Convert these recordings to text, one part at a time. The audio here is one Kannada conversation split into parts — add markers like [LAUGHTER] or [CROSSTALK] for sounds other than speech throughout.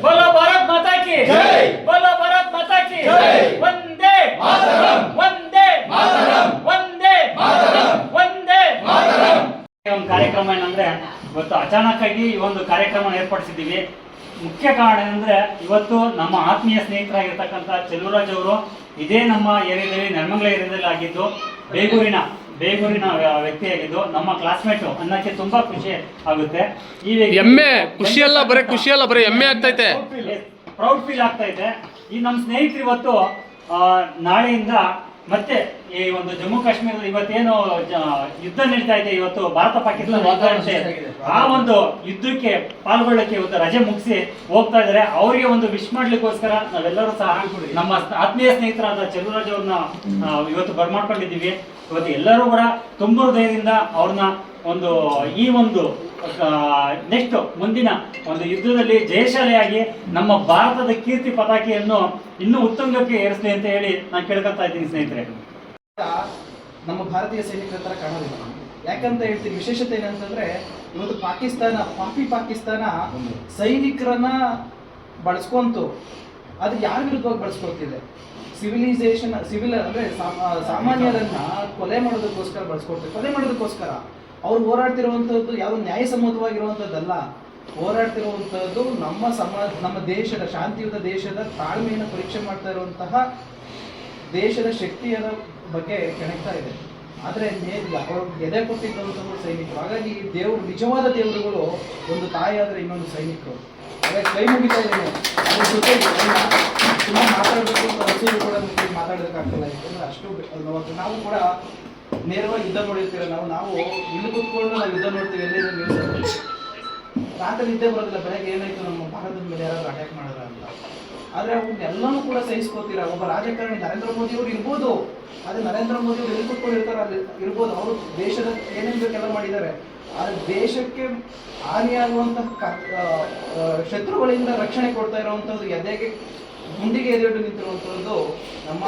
बोलो भारत माता की बोलो भारत माता की वंदे वंदे वंदे वंदे ಒಂದು ಕಾರ್ಯಕ್ರಮ ಏನಂದ್ರೆ ಇವತ್ತು ಅಚಾನಕ್ ಆಗಿ ಈ ಒಂದು ಕಾರ್ಯಕ್ರಮ ಏರ್ಪಡಿಸಿದ್ದೀವಿ ಮುಖ್ಯ ಕಾರಣ ಏನಂದ್ರೆ ಇವತ್ತು ನಮ್ಮ ಆತ್ಮೀಯ ಸ್ನೇಹಿತರಾಗಿರ್ತಕ್ಕಂಥ ಚೆಲುವರಾಜ್ ಅವರು ಇದೇ ನಮ್ಮ ಏರಿಯಾದಲ್ಲಿ ನೆಲಮಂಗಲ ಏರಿಯಾದಲ್ಲಿ ಆಗಿದ್ದು ಬೇಗೂರಿನ ಬೇಗೂರಿನ ವ್ಯ- ವ್ಯಕ್ತಿಯಾಗಿದ್ದು ನಮ್ಮ ಕ್ಲಾಸ್ಮೇಟ್ ಅನ್ನಕ್ಕೆ ತುಂಬಾ ಖುಷಿ ಆಗುತ್ತೆ. ಈ ವ್ಯಕ್ತಿ- ಎಮ್ಮೆ ಖುಷಿಯಲ್ಲ ಬರೀ ಖುಷಿಯಲ್ಲ ಬರೀ ಎಮ್ಮೆ ಆಗ್ತೈತೆ. ಪ್ರೌಡ್ ಫೀಲ್ ಆಗ್ತಾ ಇದೆ ಈ ನಮ್ಮ ಸ್ನೇಹಿತರು ಇವತ್ತು ಆ, ನಾಳೆಯಿಂದ ಮತ್ತೆ ಈ ಒಂದು ಜಮ್ಮು ಕಾಶ್ಮೀರದಲ್ಲಿ ಇವತ್ತೇನು ಯುದ್ಧ ನಡೀತಾ ಇದೆ ಇವತ್ತು ಭಾರತ ಪಾಕಿಸ್ತಾನ ನಡೀತಾ ಆ ಒಂದು ಯುದ್ಧಕ್ಕೆ ಪಾಲ್ಗೊಳ್ಳಕ್ಕೆ ಇವತ್ತು ರಜೆ ಮುಗಿಸಿ ಹೋಗ್ತಾ ಇದ್ದಾರೆ. ಅವರಿಗೆ ಒಂದು ವಿಶ್ ಮಾಡ್ಲಿಕ್ಕೋಸ್ಕರ ನಾವೆಲ್ಲರೂ ಸಹ ನಮ್ಮ ಆತ್ಮೀಯ ಸ್ನೇಹಿತರಾದ ಚಲುರಾಜ್ ಅವ್ರನ್ನ ಇವತ್ತು ಬರ್ಮಾಡ್ಕೊಂಡಿದ್ದೀವಿ. ಇವತ್ತು ಎಲ್ಲರೂ ಕೂಡ ತುಂಬ ಹೃದಯದಿಂದ ಅವ್ರನ್ನ ಒಂದು ಈ ಒಂದು ನೆಕ್ಸ್ಟ್ ಮುಂದಿನ ಒಂದು ಯುದ್ಧದಲ್ಲಿ ಜಯಶಾಲಿಯಾಗಿ ನಮ್ಮ ಭಾರತದ ಕೀರ್ತಿ ಪತಾಕೆಯನ್ನು ಇನ್ನೂ ಉತ್ತುಂಗಕ್ಕೆ ಏರಿಸಲಿ ಅಂತ ಹೇಳಿ ನಾನು ಕೇಳ್ಕೊತಾ ಇದ್ದೀನಿ ಸ್ನೇಹಿತರೆ. ನಮ್ಮ ಭಾರತೀಯ ಸೈನಿಕರ ಥರ ಕಾಣೋದಿಲ್ಲ ಯಾಕಂತ ಹೇಳ್ತೀನಿ ವಿಶೇಷತೆ ಏನಂತಂದ್ರೆ ಇವತ್ತು ಪಾಕಿಸ್ತಾನ ಪಾಪಿ ಪಾಕಿಸ್ತಾನ ಸೈನಿಕರನ್ನ ಬಳಸ್ಕೊಂತು. ಅದು ಯಾರ ವಿರುದ್ಧವಾಗಿ ಬಳಸ್ಕೊಳ್ತಿದೆ? ಸಿವಿಲೈಸೇಷನ್ ಸಿವಿಲ್ ಅಂದ್ರೆ ಸಾಮ- ಸಾಮಾನ್ಯರನ್ನ ಕೊಲೆ ಮಾಡೋದಕ್ಕೋಸ್ಕರ ಬಳಸ್ಕೊಡ್ತಾರೆ. ಕೊಲೆ ಮಾಡೋದಕ್ಕೋಸ್ಕರ ಅವ್ರು ಹೋರಾಡ್ತಿರುವಂತದ್ದು ಯಾವ ನ್ಯಾಯಸಮ್ಮತವಾಗಿರುವಂತದ್ದಲ್ಲ ಹೋರಾಡ್ತಿರುವಂತದ್ದು ನಮ್ಮ ಸಮಾಜ ನಮ್ಮ ದೇಶದ, ಶಾಂತಿಯುತ ದೇಶದ ತಾಳ್ಮೆಯನ್ನು ಪರೀಕ್ಷೆ ಮಾಡ್ತಾ ಇರುವಂತಹ ದೇಶದ ಶಕ್ತಿಯ ಬಗ್ಗೆ ಕೆಣಕ್ತಾ ಇದೆ. ಆದರೆ ಅವರು ಎದೆ ಕೊಟ್ಟಿದ್ದಂಥವ್ರು ಸೈನಿಕರು. ಹಾಗಾಗಿ ದೇವರು, ನಿಜವಾದ ದೇವರುಗಳು ಒಂದು ತಾಯಿ ಆದರೆ ಇನ್ನೊಂದು ಸೈನಿಕರು. ಹಾಗಾಗಿ ಕೈ ಮುಗಿತಾ ಇದ್ದೇನೆ ತುಂಬ ಮಾತಾಡಬೇಕು ಹಸಿರು ಕೂಡ ನಮ್ಗೆ ಮಾತಾಡೋದಕ್ಕಾಗ್ತಿಲ್ಲ ಯಾಕಂದ್ರೆ ಅಷ್ಟು ನಾವು- ನಾವು ಕೂಡ ನೇರವಾಗಿ ಯುದ್ಧ ನೋಡಿರ್ತೀರ, ನಾವು ನಾವು ಇಲ್ಲಿ ಕುತ್ಕೊಂಡು ನಾವು ಯುದ್ಧ ನೋಡ್ತೀವಿ, ಎಲ್ಲಿ ರಾತ್ರಿ ನಿದ್ದೆ ಬರೋದಿಲ್ಲ, ಬೆಳಗ್ಗೆ ಏನಾಯ್ತು, ನಮ್ಮ ಭಾರತದ ಮೇಲೆ ಯಾರಾದ್ರು ಅಟ್ಯಾಕ್ ಮಾಡೋದ್ರ ಅಂತ. ಆದ್ರೆ ಅವನ್ನೆಲ್ಲನೂ ಕೂಡ ಸಹಿಸ್ಕೋತೀರ? ಒಬ್ಬ ರಾಜಕಾರಣಿ ನರೇಂದ್ರ ಮೋದಿ ಅವರು ಇರ್ಬೋದು. ಆದ್ರೆ ನರೇಂದ್ರ ಮೋದಿ ಅವರು ಎಲ್ಲಿ ಕೂತ್ಕೊಂಡಿರ್ತಾರೆ ಅಲ್ಲಿ? ಇರ್ಬೋದು. ಅವರು ದೇಶದ ಏನೇನು ಬೇಕೆಲ್ಲ ಮಾಡಿದ್ದಾರೆ. ಆದ್ರೆ ದೇಶಕ್ಕೆ ಹಾನಿಯಾಗುವಂತಹ ಶತ್ರುಗಳಿಂದ ರಕ್ಷಣೆ ಕೊಡ್ತಾ ಇರೋವಂಥದ್ದು ಎದೆಗೆ ಗುಂಡಿಗೆ ಎದುರು ನಿಂತಿರುವಂಥದ್ದು ನಮ್ಮ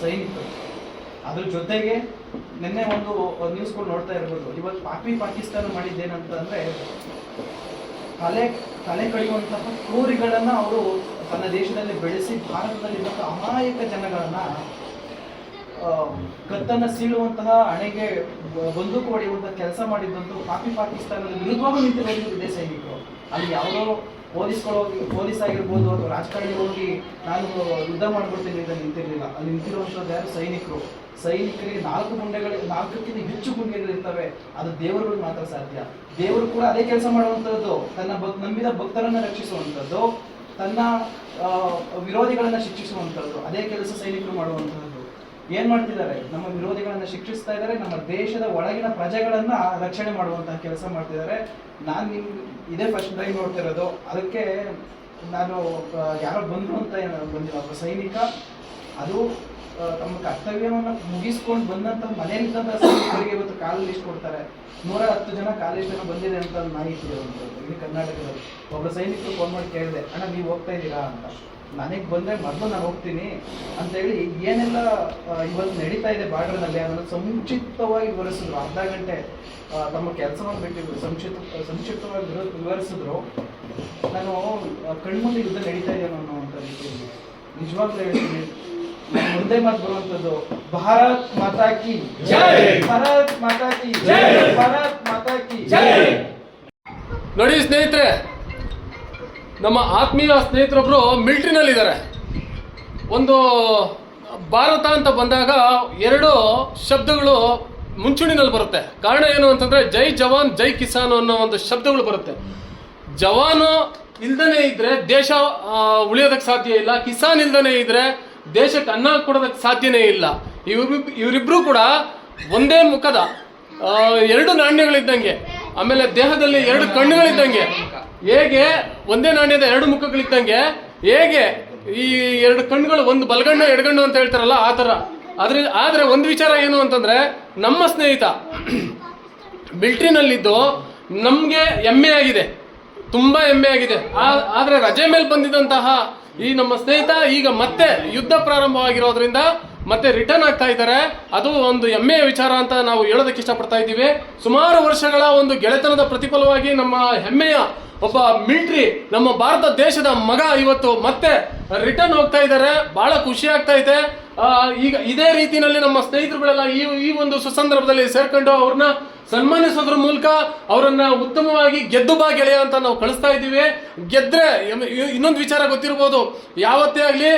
ಸೈನಿಕರು. ಅದ್ರ ಜೊತೆಗೆ ನಿನ್ನೆ ಒಂದು ನ್ಯೂಸ್ ಕೂಡ ನೋಡ್ತಾ ಇರ್ಬೋದು. ಇವತ್ತು ಪಾಪಿ ಪಾಕಿಸ್ತಾನ ಮಾಡಿದ್ದೇನಂತ ಅಂದ್ರೆ ತಲೆ ತಲೆ ಕಳೆಯುವಂತಹ ಕ್ರೂರಿಗಳನ್ನು ಅವರು ತನ್ನ ದೇಶದಲ್ಲಿ ಬೆಳೆಸಿ ಭಾರತದಲ್ಲಿರುವಂತಹ ಅಮಾಯಕ ಜನಗಳನ್ನು ಕತ್ತನ್ನು ಸೀಳುವಂತಹ ಹಣೆಗೆ ಬಂದೂಕು ಹೊಡೆಯುವಂತಹ ಕೆಲಸ ಮಾಡಿದ್ದಂತೂ ಪಾಪಿ ಪಾಕಿಸ್ತಾನದ ವಿರುದ್ಧವಾಗಿ ನಿಂತಿರೋದು ಸೈನಿಕರು. ಅಲ್ಲಿ ಯಾವುದೋ ಪೊಲೀಸ್ಗಳು ಪೊಲೀಸ್ ಆಗಿರ್ಬೋದು ಅಥವಾ ರಾಜಕಾರಣಿ ಹೋಗಿ ನಾನು ಯುದ್ಧ ಮಾಡ್ಬಿಡ್ತೀನಿ ಅಂತ ನಿಂತಿರಲಿಲ್ಲ. ಅಲ್ಲಿ ನಿಂತಿರುವಂಥದ್ದು ಯಾರು? ಸೈನಿಕರು. ಸೈನಿಕರಿಗೆ ನಾಲ್ಕು ಗುಂಡೆಗಳು ನಾಲ್ಕಕ್ಕಿಂತ ಹೆಚ್ಚು ಗುಂಡೆಗಳಿರ್ತವೆ ಅದು ದೇವರುಗಳು ಮಾತ್ರ ಸಾಧ್ಯ. ದೇವರು ಕೂಡ ಅದೇ ಕೆಲಸ ಮಾಡುವಂಥದ್ದು. ತನ್ನ ಭಕ್ ನಂಬಿದ ಭಕ್ತರನ್ನು ರಕ್ಷಿಸುವಂಥದ್ದು. ತನ್ನ ವಿರೋಧಿಗಳನ್ನ ಶಿಕ್ಷಿಸುವಂಥದ್ದು. ಅದೇ ಕೆಲಸ ಸೈನಿಕರು ಮಾಡುವಂಥದ್ದು. ಏನ್ ಮಾಡ್ತಿದ್ದಾರೆ? ನಮ್ಮ ವಿರೋಧಿಗಳನ್ನ ಶಿಕ್ಷಿಸ್ತಾ ಇದ್ದಾರೆ, ನಮ್ಮ ದೇಶದ ಒಳಗಿನ ಪ್ರಜೆಗಳನ್ನ ರಕ್ಷಣೆ ಮಾಡುವಂತಹ ಕೆಲಸ ಮಾಡ್ತಿದ್ದಾರೆ. ನಾನು ನಿಮ್ ಇದೇ ಫಸ್ಟ್ ಟೈಮ್ ನೋಡ್ತಿರೋದು ಅದಕ್ಕೆ ನಾನು ಯಾರೋ ಬಂದ್ರು ಅಂತ ಬಂದಿಲ್ಲ. ಒಬ್ಬ ಸೈನಿಕ, ಅದು ತಮ್ಮ ಕರ್ತವ್ಯವನ್ನು ಮುಗಿಸ್ಕೊಂಡು ಬಂದಂತ ಮನೆಯಲ್ಲಿದ್ದಂಥ ಸೈನಿಕರಿಗೆ ಇವತ್ತು ಕಾಲ್ ಲಿಸ್ಟ್ ಕೊಡ್ತಾರೆ. ನೂರ ಹತ್ತು ಜನ ಕಾಲೇಜ್ ಜನ ಬಂದಿದೆ ಅಂತ ಮಾಹಿತಿ ಇಲ್ಲಿ ಕರ್ನಾಟಕದಲ್ಲಿ. ಒಬ್ಬ ಸೈನಿಕರು ಫೋನ್ ಮಾಡಿ ಕೇಳಿದೆ, ಅಣ್ಣ, ನೀವು ಹೋಗ್ತಾ ಇದ್ದೀರಾ? ಅಂತ. ನನಗೆ ಬಂದ್ರೆ ಮೊದಲು ನಾನು ಹೋಗ್ತೀನಿ ಅಂತ ಹೇಳಿ ಏನೆಲ್ಲ ಇವತ್ತು ನಡೀತಾ ಇದೆ ಬಾರ್ಡರ್ನಲ್ಲಿ ಅದನ್ನು ಸಂಕ್ಷಿಪ್ತವಾಗಿ ವಿವರಿಸಿದ್ರು. ಅರ್ಧ ಗಂಟೆ ತಮ್ಮ ಕೆಲಸವನ್ನು ಬಿಟ್ಟಿದ್ರು, ಸಂಕ್ಷಿಪ್ತ, ಸಂಕ್ಷಿಪ್ತವಾಗಿ ವಿವರಿಸಿದ್ರು. ನಾನು ಕಣ್ಮುಂದೆ ಯುದ್ಧ ನಡೀತಾ ಇದೆ ಅಂತ ರೀತಿಯಲ್ಲಿ ನಿಜವಾಗ್ಲೂ ಹೇಳ್ತೀನಿ. ಮುಂದೆ ಮಾತು ಬರುವಂತದ್ದು ಭಾರತ್ ಮಾತಾ ಕಿ ಜೈ! ಭಾರತ್ ಮಾತಾ ಕಿ ಜೈ! ಭಾರತ್ ಮಾತಾ ಕಿ ನೋಡಿ ಸ್ನೇಹಿತರೆ ನಮ್ಮ ಆತ್ಮೀಯ ಸ್ನೇಹಿತರೊಬ್ಬರು ಮಿಲ್ಟ್ರಿನಲ್ಲಿದ್ದಾರೆ. ಒಂದು ಭಾರತ ಅಂತ ಬಂದಾಗ ಎರಡು ಶಬ್ದಗಳು ಮುಂಚೂಣಿನಲ್ಲಿ ಬರುತ್ತೆ. ಕಾರಣ ಏನು ಅಂತಂದ್ರೆ ಜೈ ಜವಾನ್, ಜೈ ಕಿಸಾನ್ ಅನ್ನೋ ಒಂದು ಶಬ್ದಗಳು ಬರುತ್ತೆ. ಜವಾನು ಇಲ್ದನೇ ಇದ್ರೆ ದೇಶ ಉಳಿಯೋದಕ್ಕೆ ಸಾಧ್ಯ ಇಲ್ಲ. ಕಿಸಾನ್ ಇಲ್ದನೇ ಇದ್ರೆ ದೇಶಕ್ಕೆ ಅನ್ನ ಕೊಡೋದಕ್ಕೆ ಸಾಧ್ಯನೇ ಇಲ್ಲ. ಇವ್ರಿಬ್, ಇವರಿಬ್ರು ಕೂಡ ಒಂದೇ ಮುಖದ ಎರಡು ನಾಣ್ಯಗಳಿದ್ದಂಗೆ. ಆಮೇಲೆ ದೇಹದಲ್ಲಿ ಎರಡು ಕಣ್ಣುಗಳಿದ್ದಂಗೆ. ಹೇಗೆ? ಒಂದೇ ನಾಣ್ಯದ ಎರಡು ಮುಖಗಳಿದ್ದಂಗೆ. ಹೇಗೆ? ಈ ಎರಡು ಕಣ್ಣುಗಳು ಒಂದು ಬಲಗಣ್ಣು, ಎಡಗಣ್ಣು ಅಂತ ಹೇಳ್ತಾರಲ್ಲ ಆ ಥರ. ಆದ್ರೆ, ಆದರೆ ಒಂದು ವಿಚಾರ ಏನು ಅಂತಂದ್ರೆ, ನಮ್ಮ ಸ್ನೇಹಿತ ಮಿಲ್ಟ್ರಿನಲ್ಲಿದ್ದು ನಮಗೆ ಹೆಮ್ಮೆ ಆಗಿದೆ. ತುಂಬಾ ಹೆಮ್ಮೆ ಆಗಿದೆ. ಆದರೆ ಆದ್ರೆ ರಜೆ ಮೇಲೆ ಬಂದಿದ್ದಂತಹ ಈ ನಮ್ಮ ಸ್ನೇಹಿತ ಈಗ ಮತ್ತೆ ಯುದ್ಧ ಪ್ರಾರಂಭವಾಗಿರೋದ್ರಿಂದ ಮತ್ತೆ ರಿಟರ್ನ್ ಆಗ್ತಾ ಇದ್ದಾರೆ. ಅದು ಒಂದು ಹೆಮ್ಮೆಯ ವಿಚಾರ ಅಂತ ನಾವು ಹೇಳೋದಕ್ಕೆ ಇಷ್ಟಪಡ್ತಾ ಇದ್ದೀವಿ. ಸುಮಾರು ವರ್ಷಗಳ ಒಂದು ಗೆಳೆತನದ ಪ್ರತಿಫಲವಾಗಿ ನಮ್ಮ ಹೆಮ್ಮೆಯ ಒಬ್ಬ ಮಿಲ್ಟ್ರಿ ನಮ್ಮ ಭಾರತ ದೇಶದ ಮಗ ಇವತ್ತು ಮತ್ತೆ ರಿಟರ್ನ್ ಹೋಗ್ತಾ ಇದ್ದಾರೆ. ಬಹಳ ಖುಷಿ ಆಗ್ತಾ ಇದೆ. ಈಗ ಇದೇ ರೀತಿಯಲ್ಲಿ ನಮ್ಮ ಸ್ನೇಹಿತರುಗಳೆಲ್ಲ ಈ ಈ ಒಂದು ಸುಸಂದರ್ಭದಲ್ಲಿ ಸೇರ್ಕೊಂಡು ಅವ್ರನ್ನ ಸನ್ಮಾನಿಸೋದ್ರ ಮೂಲಕ ಅವರನ್ನ ಉತ್ತಮವಾಗಿ ಗೆದ್ದು ಬಾ ಗೆಳೆಯ ಅಂತ ನಾವು ಕಳಿಸ್ತಾ ಇದ್ದೀವಿ. ಗೆದ್ರೆ ಇನ್ನೊಂದು ವಿಚಾರ ಗೊತ್ತಿರ್ಬೋದು. ಯಾವತ್ತೇ ಆಗಲಿ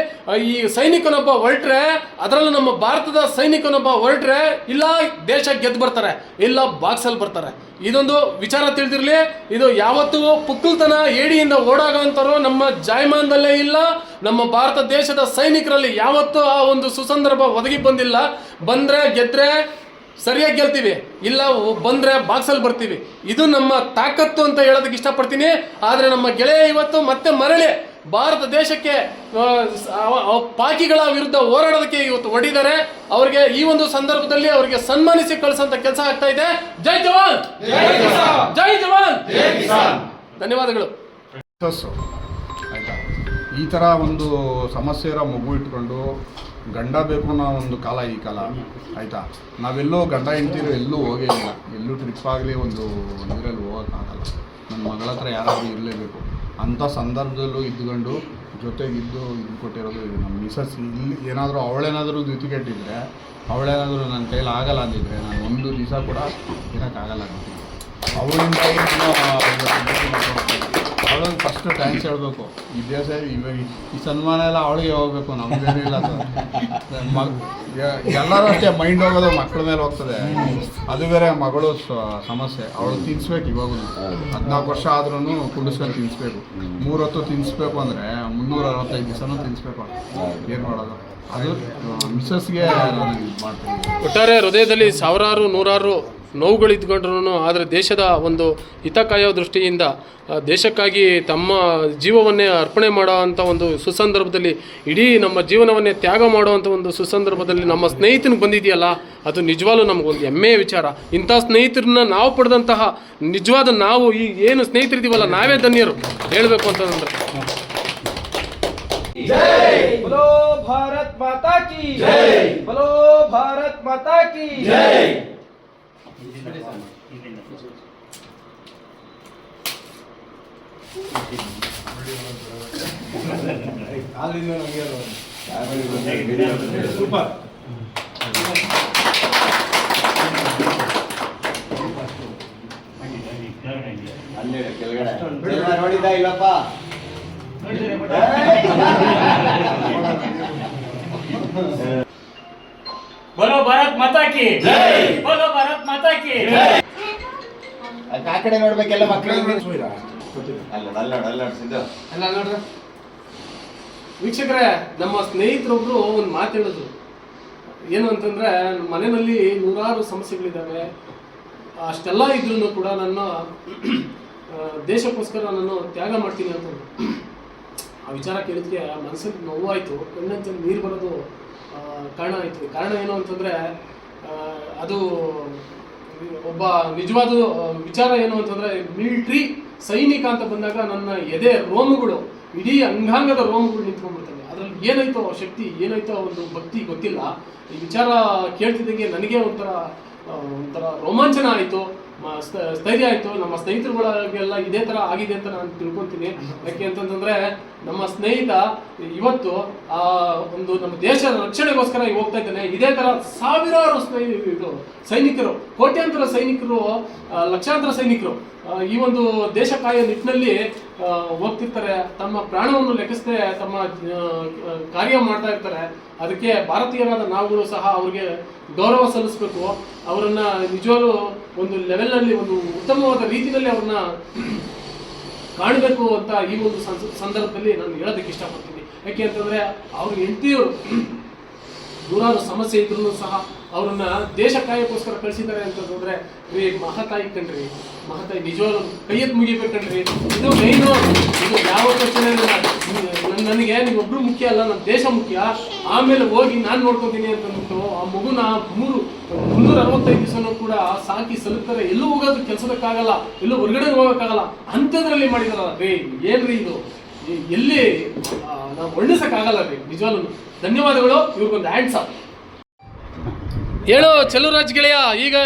ಈ ಸೈನಿಕನೊಬ್ಬ ಹೊರಟ್ರೆ, ಅದರಲ್ಲೂ ನಮ್ಮ ಭಾರತದ ಸೈನಿಕನೊಬ್ಬ ಹೊರಟ್ರೆ, ಇಲ್ಲ, ದೇಶ ಗೆದ್ದು ಬರ್ತಾರೆ, ಇಲ್ಲ ಬಾಕ್ಸಲ್ಲಿ ಬರ್ತಾರೆ. ಇದೊಂದು ವಿಚಾರ ತಿಳಿದಿರಲಿ. ಇದು ಯಾವತ್ತೂ ಪುಕ್ಕಲ್ತನ ಏಡಿಯಿಂದ ಓಡಾಗೋಂಥವ್ರು ನಮ್ಮ ಜಾಯಮಾನದಲ್ಲೇ ಇಲ್ಲ. ನಮ್ಮ ಭಾರತ ದೇಶದ ಸೈನಿಕರಲ್ಲಿ ಯಾವತ್ತೂ ಆ ಒಂದು ಸುಸಂದರ್ಭ ಒದಗಿ ಬಂದಿಲ್ಲ. ಬಂದ್ರೆ, ಗೆದ್ರೆ ಸರಿಯಾಗಿ ಗೆಲ್ತೀವಿ ಇಲ್ಲ ಬಂದರೆ ಬಾಕ್ಸಲ್ಲಿ ಬರ್ತೀವಿ. ಇದು ನಮ್ಮ ತಾಕತ್ತು ಅಂತ ಹೇಳೋದಕ್ಕೆ ಇಷ್ಟಪಡ್ತೀನಿ. ಆದರೆ ನಮ್ಮ ಗೆಳೆಯ ಇವತ್ತು ಮತ್ತೆ ಮರಳಿ ಭಾರತ ದೇಶಕ್ಕೆ ಪಾಕಿಗಳ ವಿರುದ್ಧ ಹೋರಾಡೋದಕ್ಕೆ ಇವತ್ತು ಹೊಡಿದ್ದಾರೆ ಅವರಿಗೆ ಈ ಒಂದು ಸಂದರ್ಭದಲ್ಲಿ ಅವರಿಗೆ ಸನ್ಮಾನಿಸಿ ಕಳಿಸುವಂತ ಕೆಲಸ ಆಗ್ತಾ ಇದೆ. ಜೈ ಜವಾನ್! ಜೈ ಜವಾನ್! ಧನ್ಯವಾದಗಳು. ಆಯಿತಾ? ಈ ಥರ ಒಂದು ಸಮಸ್ಯೆ ಇರೋ ಮಗು ಇಟ್ಕೊಂಡು ಗಂಡ ಬೇಕು ಅನ್ನೋ ಒಂದು ಕಾಲ ಈ ಕಾಲ. ಆಯಿತಾ? ನಾವೆಲ್ಲೋ ಗಂಡ ಹೆಂಡ್ತಿರು ಎಲ್ಲೂ ಹೋಗೇ ಇಲ್ಲ. ಎಲ್ಲೂ ಟ್ರಿಪ್ ಆಗಲಿ ಒಂದು ಇದರಲ್ಲಿ ಹೋಗೋಕ್ಕಾಗಲ್ಲ ನನ್ನ ಮಗಳ ಹತ್ರ ಯಾರಾದರೂ ಇರಲೇಬೇಕು. ಅಂಥ ಸಂದರ್ಭದಲ್ಲೂ ಇದ್ಕೊಂಡು ಜೊತೆಗಿದ್ದು ಇದು ಕೊಟ್ಟಿರೋದು ನಮ್ಮ ಮಿಸಸ್ ಇಲ್ಲಿ ಏನಾದರೂ ಅವಳೇನಾದರೂ ದ್ಯುತಿಗೆಟ್ಟಿದ್ರೆ, ಅವಳೇನಾದರೂ ನನ್ನ ಕೈಲಿ ಆಗಲ್ಲ ಅಂದಿದ್ರೆ ನಾನು ಒಂದು ದಿವಸ ಕೂಡ ಇರೋಕ್ಕಾಗಲ್ಲ ಅಂತೀನಿ ಅವಳಿಗೆ ಫಸ್ಟ್ ಥ್ಯಾಂಕ್ಸ್ ಹೇಳಬೇಕು. ಈ ಸರ್ ಇವಾಗ ಈ- ಸನ್ಮಾನ ಎಲ್ಲ ಅವಳಿಗೆ ಹೋಗ್ಬೇಕು ನಮ್ದೇನಿಲ್ಲ ಸರ್. ಮಗ್ ಎಲ್ಲರೂ ಅಷ್ಟೇ ಮೈಂಡ್ ಹೋಗೋದು ಮಕ್ಕಳ ಮೇಲೆ ಹೋಗ್ತದೆ. ಅದು ಬೇರೆ ಮಗಳು ಸಮಸ್ಯೆ. ಅವಳು ತಿನ್ಸ್ಬೇಕು ಇವಾಗ ಹದಿನಾಲ್ಕು ವರ್ಷ ಆದ್ರೂ ಕುಡಿಸ್ಕೊಂಡು ತಿನ್ಸ್ಬೇಕು. ಮೂರು ಹೊತ್ತು ತಿನ್ಸ್ಬೇಕು ಅಂದರೆ ಮುನ್ನೂರ ಅರವತ್ತೈದು ದಿವಸನೂ ತಿನ್ಸ್ಬೇಕು ಏನು ಮಾಡೋದು? ಅದು, ಮಿಸ್ಸಸ್ಗೆ ಇದು ಮಾಡ್ತೀನಿ. ಒಟ್ಟಾರೆ ಹೃದಯದಲ್ಲಿ ಸಾವಿರಾರು, ನೂರಾರು ನೋವುಗಳಿದ್ಕೊಂಡ್ರೂ ಆದರೆ ದೇಶದ ಒಂದು ಹಿತ ಕಾಯೋ ದೃಷ್ಟಿಯಿಂದ ದೇಶಕ್ಕಾಗಿ ತಮ್ಮ ಜೀವವನ್ನೇ ಅರ್ಪಣೆ ಮಾಡೋ ಅಂಥ ಒಂದು ಸುಸಂದರ್ಭದಲ್ಲಿ, ಇಡೀ ನಮ್ಮ ಜೀವನವನ್ನೇ ತ್ಯಾಗ ಮಾಡುವಂಥ ಒಂದು ಸುಸಂದರ್ಭದಲ್ಲಿ ನಮ್ಮ ಸ್ನೇಹಿತನಿಗೆ ಬಂದಿದೆಯಲ್ಲ, ಅದು ನಿಜವಾಗ್ಲೂ ನಮಗೊಂದು ಹೆಮ್ಮೆಯ ವಿಚಾರ. ಇಂಥ ಸ್ನೇಹಿತರನ್ನ ನಾವು ಪಡೆದಂತಹ ನಿಜವಾದ ನಾವು ಈ ಏನು ಸ್ನೇಹಿತರಿದ್ದೀವಲ್ಲ, ನಾವೇ ಧನ್ಯರು. ಹೇಳಬೇಕು ಅಂತಂದ್ರೆ ಭಾರತ್ ಮಾತಾ ಕಿ ಭಾರತ್ ಮಾತಾ ಕಿ ಸೂಪರ್ ಅಲ್ಲಿ ಕೆಳಗಡೆ ನೋಡಿದ್ದ ಇಲ್ಲಪ್ಪ ಮಾತಾ ಕಿ ಬೋಲೋ ಮಾತಾ ಕಿ ಆ ಕಡೆ ನೋಡ್ಬೇಕೆಲ್ಲ ಮಕ್ಕಳಿಗೆ ಅಲ್ಲ ಅಲ್ಲ ಅಲ್ಲ ಸಿದ್ದು. ಅಲ್ಲ ವೀಕ್ಷಕರೇ ನಮ್ಮ ಸ್ನೇಹಿತರೊಬ್ರು ಒಂದು ಮಾತು ಹೇಳಿದ್ರು ಏನು ಅಂತಂದ್ರೆ ಮನೆಯಲ್ಲಿ ನೂರಾರು ಸಮಸ್ಯೆಗಳಿದ್ದಾವೆ ಅಷ್ಟೆಲ್ಲ ಇದ್ರೂ ಕೂಡ ನನ್ನ ದೇಶಕ್ಕೋಸ್ಕರ ನಾನು ತ್ಯಾಗ ಮಾಡ್ತೀನಿ ಅಂತಂದ್ರು. ಆ ವಿಚಾರ ಕೇಳಿದ್ರೆ ಮನಸ್ಸಿಗೆ ನೋವಾಯಿತು. ಕಣ್ಣಂತ ನೀರು ಬರೋದು ಕಾರಣ ಆಯಿತು ಕಾರಣ ಏನು ಅಂತಂದ್ರೆ ಅದು ಒಬ್ಬ ನಿಜವಾದ ವಿಚಾರ ಏನು ಅಂತಂದ್ರೆ, ಮಿಲಿಟ್ರಿ ಸೈನಿಕ ಅಂತ ಬಂದಾಗ ನನ್ನ ಎದೆ ರೋಮಗಳು ಇಡೀ ಅಂಗಾಂಗದ ರೋಮಗಳು ನಿಂತ್ಕೊಂಡ್ಬಿಡ್ತವೆ ಅದ್ರಲ್ಲಿ ಏನಾಯ್ತೋ ಆ ಶಕ್ತಿ, ಏನಾಯ್ತೋ ಒಂದು ಭಕ್ತಿ ಗೊತ್ತಿಲ್ಲ. ಈ ವಿಚಾರ ಕೇಳ್ತಿದ್ದಂಗೆ ನನಗೆ ಒಂಥರ ಒಂಥರ ರೋಮಾಂಚನ ಆಯಿತು. ಸ್ಥೈರ್ಯ ಆಯಿತು ನಮ್ಮ ಸ್ನೇಹಿತರುಗಳಿಗೆಲ್ಲ ಇದೇ ಥರ ಆಗಿದೆ ಅಂತ ನಾನು ತಿಳ್ಕೊತೀನಿ. ಯಾಕೆ ಅಂತಂದ್ರೆ ನಮ್ಮ ಸ್ನೇಹಿತ ಇವತ್ತು, ಆ, ಒಂದು ನಮ್ಮ ದೇಶದ ರಕ್ಷಣೆಗೋಸ್ಕರ ಹೋಗ್ತಾ ಇದ್ದಾನೆ. ಇದೇ ತರ ಸಾವಿರಾರು ಸ್ನೇಹಿತರು ಸೈನಿಕರು, ಕೋಟ್ಯಾಂತರ ಸೈನಿಕರು ಲಕ್ಷಾಂತರ ಸೈನಿಕರು ಈ ಒಂದು ದೇಶ ಕಾಯೋ ನಿಟ್ಟಿನಲ್ಲಿ ಹೋಗ್ತಿರ್ತಾರೆ. ತಮ್ಮ ಪ್ರಾಣವನ್ನು ಲೆಕ್ಕಿಸದೆ ತಮ್ಮ ಕಾರ್ಯ ಮಾಡ್ತಾ ಇರ್ತಾರೆ. ಅದಕ್ಕೆ ಭಾರತೀಯರಾದ ನಾವುಗಳು ಸಹ ಅವ್ರಿಗೆ ಗೌರವ ಸಲ್ಲಿಸಬೇಕು. ಅವರನ್ನ ನಿಜವಾಗ್ಲೂ ಒಂದು ಲೆವೆಲ್ನಲ್ಲಿ ಒಂದು ಉತ್ತಮವಾದ ರೀತಿಯಲ್ಲಿ ಅವ್ರನ್ನ ಕಾಣಬೇಕು ಅಂತ ಈ ಒಂದು ಸಂದರ್ಭದಲ್ಲಿ ನಾನು ಹೇಳೋದಕ್ಕೆ ಇಷ್ಟಪಡ್ತೀನಿ. ಯಾಕೆ ಅಂತಂದ್ರೆ, ಅವ್ರ ಹೆಂಡತಿಯವರು ನೂರಾರು ಸಮಸ್ಯೆ ಇದ್ರೂ ಸಹ ಅವ್ರನ್ನ ದೇಶ ಕಾಯಕ್ಕೋಸ್ಕರ ಕಳಿಸಿದ್ದಾರೆ ಅಂತಂದ್ರೆ ರೀ ಮಹತಾಯಿ ಕಣ್ರಿ, ಮಹತಾಯಿ ನಿಜವಾಗ್ಲೂ ಕೈ ಎತ್ತು ಮುಗಿಬೇಕಣ್ರಿ ಇದು ಮೈನು ಇದು ಯಾವ ಪ್ರಶ್ನೆ ನನಗೆ ನೀವೊಬ್ರು ಮುಖ್ಯ ಅಲ್ಲ ನಮ್ಮ ದೇಶ ಮುಖ್ಯ. ಆಮೇಲೆ ಹೋಗಿ ನಾನು ನೋಡ್ಕೊತೀನಿ ಅಂತಂದ್ಬಿಟ್ಟು ಆ ಮಗುನ ಮೂರು ಮುನ್ನೂರ ಅರವತ್ತೈದು ದಿವಸನೂ ಕೂಡ ಸಾಕಿ ಸಲುತ್ತಾರೆ ಎಲ್ಲೂ ಹೋಗೋದು ಕೆಲಸದಕ್ಕಾಗಲ್ಲ, ಎಲ್ಲೂ ಹೊರಗಡೆ ಹೋಗೋಕ್ಕಾಗಲ್ಲ, ಅಂಥದ್ರಲ್ಲಿ ಮಾಡಿದಾರಲ್ಲ. ರೀ, ಏನ್ರಿ ಇದು? ಎಲ್ಲಿ ನಾವು ವರ್ಣಿಸಕ್ಕಾಗಲ್ಲ ರೀ ನಿಜವಾಗ್ಲೂ ಧನ್ಯವಾದಗಳು, ಇವ್ರಿಗೊಂದು ಹ್ಯಾಂಡ್ಸ್ ಹೇಳೋ ಹೇಳು ಚಲುರಾಜ್ ಗೆಳೆಯ, ಈಗ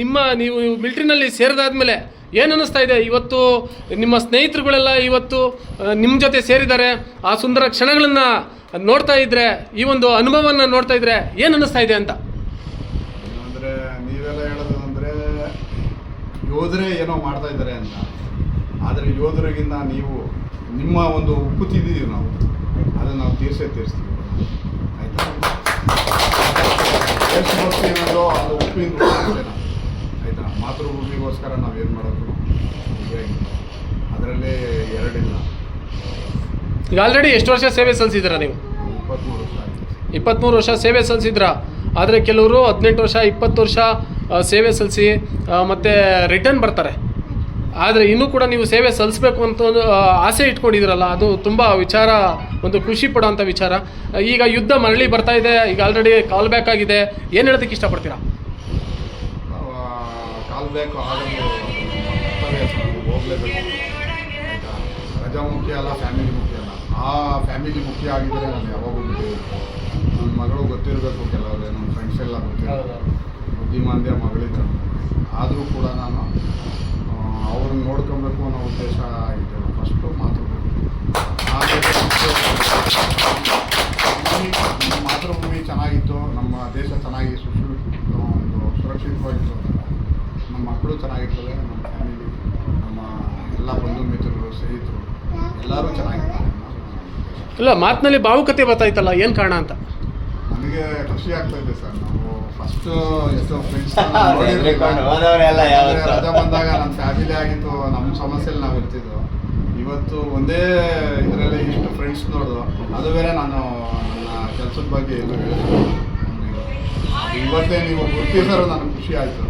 ನಿಮ್ಮ ನೀವು ಮಿಲ್ಟ್ರಿನಲ್ಲಿ ಸೇರಿದಾದ್ಮೇಲೆ ಏನು ಅನ್ನಿಸ್ತಾ ಇದೆ? ಇವತ್ತು ನಿಮ್ಮ ಸ್ನೇಹಿತರುಗಳೆಲ್ಲ ಇವತ್ತು ನಿಮ್ಮ ಜೊತೆ ಸೇರಿದ್ದಾರೆ. ಆ ಸುಂದರ ಕ್ಷಣಗಳನ್ನು ನೋಡ್ತಾ ಇದ್ರೆ, ಈ ಒಂದು ಅನುಭವವನ್ನು ನೋಡ್ತಾ ಇದ್ರೆ ಏನು ಅನ್ನಿಸ್ತಾ ಇದೆ ಅಂತ? ಅಂದರೆ ನೀವೆಲ್ಲ ಹೇಳೋದಂದ್ರೆ ಯೋಧರೇ ಏನೋ ಮಾಡ್ತಾ ಇದ್ದಾರೆ ಅಂತ. ಆದರೆ ಯೋಧರಿಗಿಂತ ನೀವು ನಿಮ್ಮ ಒಂದು ಉಪ್ಪು ತಿಂದಿದ್ದೀವಿ ನಾವು. ಅದನ್ನು ನಾವು ತೀರ್ಸೇ ತೀರಿಸ್ತೀವಿ. ಆಯಿತಾ? ದೇಶಭಕ್ತಿ ಅನ್ನೋದು ಅದು ನಾವು. ಆಯಿತಾ? ಮಾತೃಭೂಮಿಗೋಸ್ಕರ ನಾವೇನು ಮಾಡೋದು? ಅದರಲ್ಲಿ ಎರಡಿಲ್ಲ. ಈಗ ಆಲ್ರೆಡಿ ಎಷ್ಟು ವರ್ಷ ಸೇವೆ ಸಲ್ಲಿಸಿದ್ದೀರಾ ನೀವು? ಇಪ್ಪತ್ತ್ಮೂರು ವರ್ಷ ಇಪ್ಪತ್ತ್ಮೂರು ವರ್ಷ ಸೇವೆ ಸಲ್ಲಿಸಿದ್ರ ಆದರೆ ಕೆಲವರು ಹದಿನೆಂಟು ವರ್ಷ ಇಪ್ಪತ್ತು ವರ್ಷ ಸೇವೆ ಸಲ್ಲಿಸಿ ಮತ್ತು ರಿಟರ್ನ್ ಬರ್ತಾರೆ. ಆದರೆ ಇನ್ನೂ ಕೂಡ ನೀವು ಸೇವೆ ಸಲ್ಲಿಸಬೇಕು ಅಂತ ಒಂದು ಆಸೆ ಇಟ್ಕೊಂಡಿದ್ದೀರಲ್ಲ ಅದು ತುಂಬ ವಿಚಾರ ಒಂದು ಖುಷಿ ಪಡೋಂಥ ವಿಚಾರ. ಈಗ ಯುದ್ಧ ಮರಳಿ ಬರ್ತಾ ಇದೆ ಈಗ ಆಲ್ರೆಡಿ ಕಾಲ್ ಬ್ಯಾಕ್ ಆಗಿದೆ. ಏನು ಹೇಳೋದಕ್ಕೆ ಇಷ್ಟಪಡ್ತೀರಾ? ಕಾಲ್ ಬ್ಯಾಕ್ ಹೋಗಲೇಬೇಕು. ರಜಾ ಮುಖ್ಯ ಅಲ್ಲ ಫ್ಯಾಮಿಲಿ ಮುಖ್ಯ ಅಲ್ಲ. ಆ ಫ್ಯಾಮಿಲಿ ಮುಖ್ಯ ಆಗಿದ್ದರೆ ನಾನು ಯಾವಾಗೂ ನನ್ನ ಮಗಳು ಗೊತ್ತಿರಬೇಕು ಕೆಲವರೇ ನನ್ನ ಫ್ರೆಂಡ್ಸ್ ಎಲ್ಲ ಗೊತ್ತಿರಬೇಕು. ಬುದ್ಧಿಮಾಂದ್ಯ ಮಗಳಿದ್ದ ಆದರೂ ಕೂಡ ನಾನು ಅವ್ರನ್ನ ನೋಡ್ಕೊಬೇಕು ಅನ್ನೋ ಉದ್ದೇಶ ಇದೆ ಫಸ್ಟು ಮಾತು ನಮ್ಮ ಮಾತೃಭೂಮಿ ಚೆನ್ನಾಗಿತ್ತು ನಮ್ಮ ದೇಶ ಚೆನ್ನಾಗಿ ಸುಶಿ ಒಂದು ಸುರಕ್ಷಿತವಾಗಿತ್ತು ನಮ್ಮ ಮಕ್ಕಳು ಚೆನ್ನಾಗಿರ್ತದೆ ನಮ್ಮ ಫ್ಯಾಮಿಲಿ ನಮ್ಮ ಎಲ್ಲ ಬಂಧು ಮಿತ್ರರು ಸ್ನೇಹಿತರು ಎಲ್ಲರೂ ಚೆನ್ನಾಗಿರ್ತಾರೆ ಇಲ್ಲ ಮಾತಿನಲ್ಲಿ ಭಾವುಕತೆ ಬರ್ತಾಯ್ತಲ್ಲ ಏನು ಕಾರಣ ಅಂತ? ನನಗೆ ಖುಷಿ ಆಗ್ತಾ ಇದೆ ಸರ್. ನಾವು ಫಸ್ಟ್ ಎಷ್ಟೋ ಫ್ರೆಂಡ್ಸ್. [LAUGHS] ರಜಾ ಬಂದಾಗ ನಮ್ಮ ಫ್ಯಾಮಿಲಿ ಆಗಿತ್ತು ನಮ್ಮ ಸಮಸ್ಯೆಲಿ ನಾವು ಇರ್ತಿದ್ವು. ಇವತ್ತು ಒಂದೇ ಇದರಲ್ಲಿ ಇಷ್ಟು ಫ್ರೆಂಡ್ಸ್ ನೋಡಿದ್ರು ಅದು ಬೇರೆ ನಾನು ನನ್ನ ಕೆಲಸದ ಬಗ್ಗೆ ಎಲ್ಲ ಹೇಳಿದ್ದೆ ಇವತ್ತೇ ನೀವು ಗುರ್ತಿಸೋರು ನನಗೆ ಖುಷಿ ಆಯಿತು.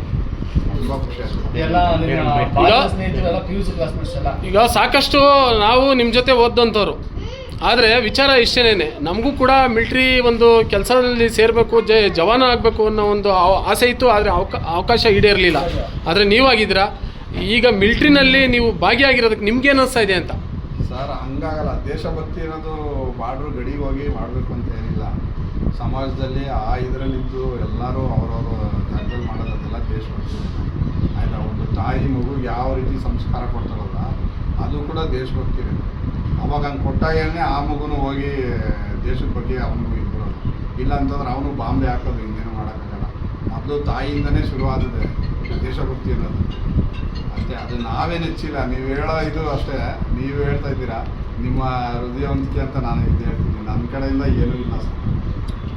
ತುಂಬ ಖುಷಿ ಆಯಿತು. ಈಗ ಸಾಕಷ್ಟು ನಾವು ನಿಮ್ಮ ಜೊತೆ ಓದಂಥವ್ರು ಆದರೆ ವಿಚಾರ ಇಷ್ಟೇನೆ ನಮಗೂ ಕೂಡ ಮಿಲ್ಟ್ರಿ ಒಂದು ಕೆಲಸದಲ್ಲಿ ಸೇರಬೇಕು, ಜ ಜವಾನ ಆಗಬೇಕು ಅನ್ನೋ ಒಂದು ಆಸೆ ಇತ್ತು, ಆದರೆ ಅವಕ, ಅವಕಾಶ ಈಡೇರಲಿಲ್ಲ. ಆದರೆ ನೀವಾಗಿದ್ದೀರಾ? ಈಗ ಮಿಲ್ಟ್ರಿನಲ್ಲಿ ನೀವು ಭಾಗಿಯಾಗಿರೋದಕ್ಕೆ ನಿಮ್ಗೆ ಅನಿಸ್ತಾ ಇದೆ ಅಂತ? ಸರ್, ಹಂಗಾಗಲ್ಲ. ದೇಶಭಕ್ತಿ ಅನ್ನೋದು ಬಾರ್ಡ್ರ್ ಗಡಿಗೆ ಹೋಗಿ ಮಾಡಬೇಕು ಅಂತ ಏನಿಲ್ಲ. ಸಮಾಜದಲ್ಲಿ ಆ ಇದರಲ್ಲಿದ್ದು ಎಲ್ಲರೂ ಅವರವರ ಜಾಗದಲ್ಲಿ ಮಾಡೋದಕ್ಕೆಲ್ಲ ದೇಶಭಕ್ತಿ. ಆಯಿತಾ? ಒಂದು ತಾಯಿ ಮಗು ಯಾವ ರೀತಿ ಸಂಸ್ಕಾರ ಕೊಡ್ತಾರಲ್ಲ, ಅದು ಕೂಡ ದೇಶಭಕ್ತಿನೇ. ಅವಾಗ ಹಂಗೆ ಕೊಟ್ಟಾಗೇನೆ ಆ ಮಗುನು ಹೋಗಿ ದೇಶದ ಬಗ್ಗೆ ಅವನಿಗೂ ಇದ್ಬಿಡೋದು ಇಲ್ಲ ಅಂತಂದ್ರೆ ಅವನು ಬಾಂಬೆ ಹಾಕೋದು ಇನ್ನೇನು ಮಾಡೋಕ್ಕಾಗಲ್ಲ. ಮೊದಲು ತಾಯಿಯಿಂದನೇ ಶುರುವಾದದೆ ದೇಶಭಕ್ತಿ ಅನ್ನೋದು. ಅಷ್ಟೇ ಅದು ನಾವೇನು ಹೆಚ್ಚಿಲ್ಲ. ನೀವು ಹೇಳೋ ಇದು ಅಷ್ಟೇ. ನೀವು ಹೇಳ್ತಾ ಇದ್ದೀರಾ. ನಿಮ್ಮ ಹೃದಯವಂತಿಕೆ ಅಂತ ನಾನು ಇದು ಹೇಳ್ತೀನಿ. ನನ್ನ ಕಡೆಯಿಂದ ಏನೂ ಇಲ್ಲ ಸರ್.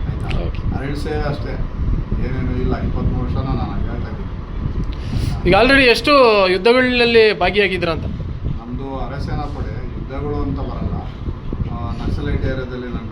ಆಯಿತಾ. ಅರಳು ಸೇವೆ ಅಷ್ಟೇ. ಏನೇನು ಇಲ್ಲ. ಇಪ್ಪತ್ತ್ಮೂರು ವರ್ಷನ ನಾನು ಹಂಗೆ ಹೇಳ್ತಾ ಇದ್ದೀನಿ. ಈಗ ಆಲ್ರೆಡಿ ಎಷ್ಟು ಯುದ್ಧಗಳಲ್ಲಿ ಭಾಗಿಯಾಗಿದ್ದೀರಾ ಅಂತ? ನಮ್ಮದು ಅರೆಸೇನಾ ಯುದ್ಧಗಳು ಅಂತ ಬರಲ್ಲ. ನಕ್ಸಲೈಟ್ ಏರಿಯಾದಲ್ಲಿ ನಾನು